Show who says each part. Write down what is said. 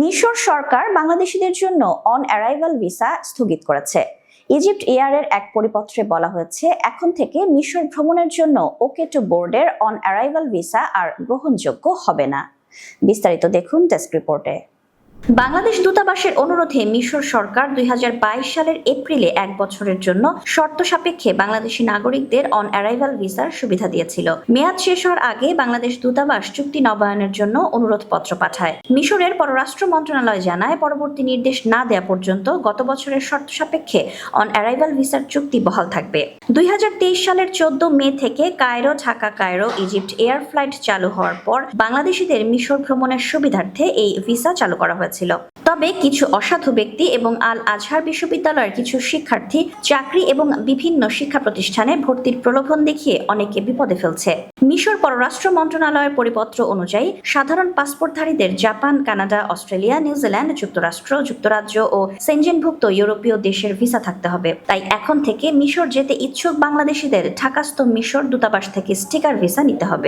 Speaker 1: মিশর সরকার বাংলাদেশিদের জন্য অন অ্যারাইভাল ভিসা স্থগিত করেছে। ইজিপ্ট এয়ারের এক পরিপত্রে বলা হয়েছে, এখন থেকে মিশর ভ্রমণের জন্য ওকে টু বোর্ডের অন অ্যারাইভাল ভিসা আর গ্রহণযোগ্য হবে না। বিস্তারিত দেখুন ডেস্ক রিপোর্টে বাংলাদেশ দূতাবাসের অনুরোধে মিশর সরকার দুই হাজার বাইশ সালের এপ্রিলে এক বছরের জন্য শর্ত সাপেক্ষে বাংলাদেশি নাগরিকদের অন অ্যারাইভাল ভিসার সুবিধা দিয়েছিল। মেয়াদ শেষ হওয়ার আগে বাংলাদেশ দূতাবাস চুক্তি নবায়নের জন্য অনুরোধ পত্র পাঠায়। মিশরের পররাষ্ট্র মন্ত্রণালয় জানায়, পরবর্তী নির্দেশ না দেয়া পর্যন্ত গত বছরের শর্ত সাপেক্ষে অন অ্যারাইভাল ভিসার চুক্তি বহাল থাকবে। দুই হাজার তেইশ সালের চোদ্দ মে থেকে Cairo, Dhaka, Cairo, Egypt air flight চালু হওয়ার পর বাংলাদেশিদের মিশর ভ্রমণের সুবিধার্থে এই ভিসা চালু করা হয়েছিল তবে কিছু অসাধু ব্যক্তি এবং আল আজহার বিশ্ববিদ্যালয়ের কিছু শিক্ষার্থী চাকরি এবং বিভিন্ন শিক্ষা প্রতিষ্ঠানে ভর্তির প্রলোভন দেখিয়ে অনেকে বিপদে ফেলছে। মিশর পররাষ্ট্র মন্ত্রণালয়ের পরিপত্র অনুযায়ী, সাধারণ পাসপোর্টধারীদের Japan, Canada, Australia New Zealand যুক্তরাষ্ট্র, যুক্তরাজ্য ও সেনজেনভুক্ত ইউরোপীয় দেশের ভিসা থাকতে হবে। তাই এখন থেকে মিশর যেতে ইচ্ছুক বাংলাদেশিদের ঢাকাস্থ মিশর দূতাবাস থেকে স্টিকার ভিসা নিতে হবে।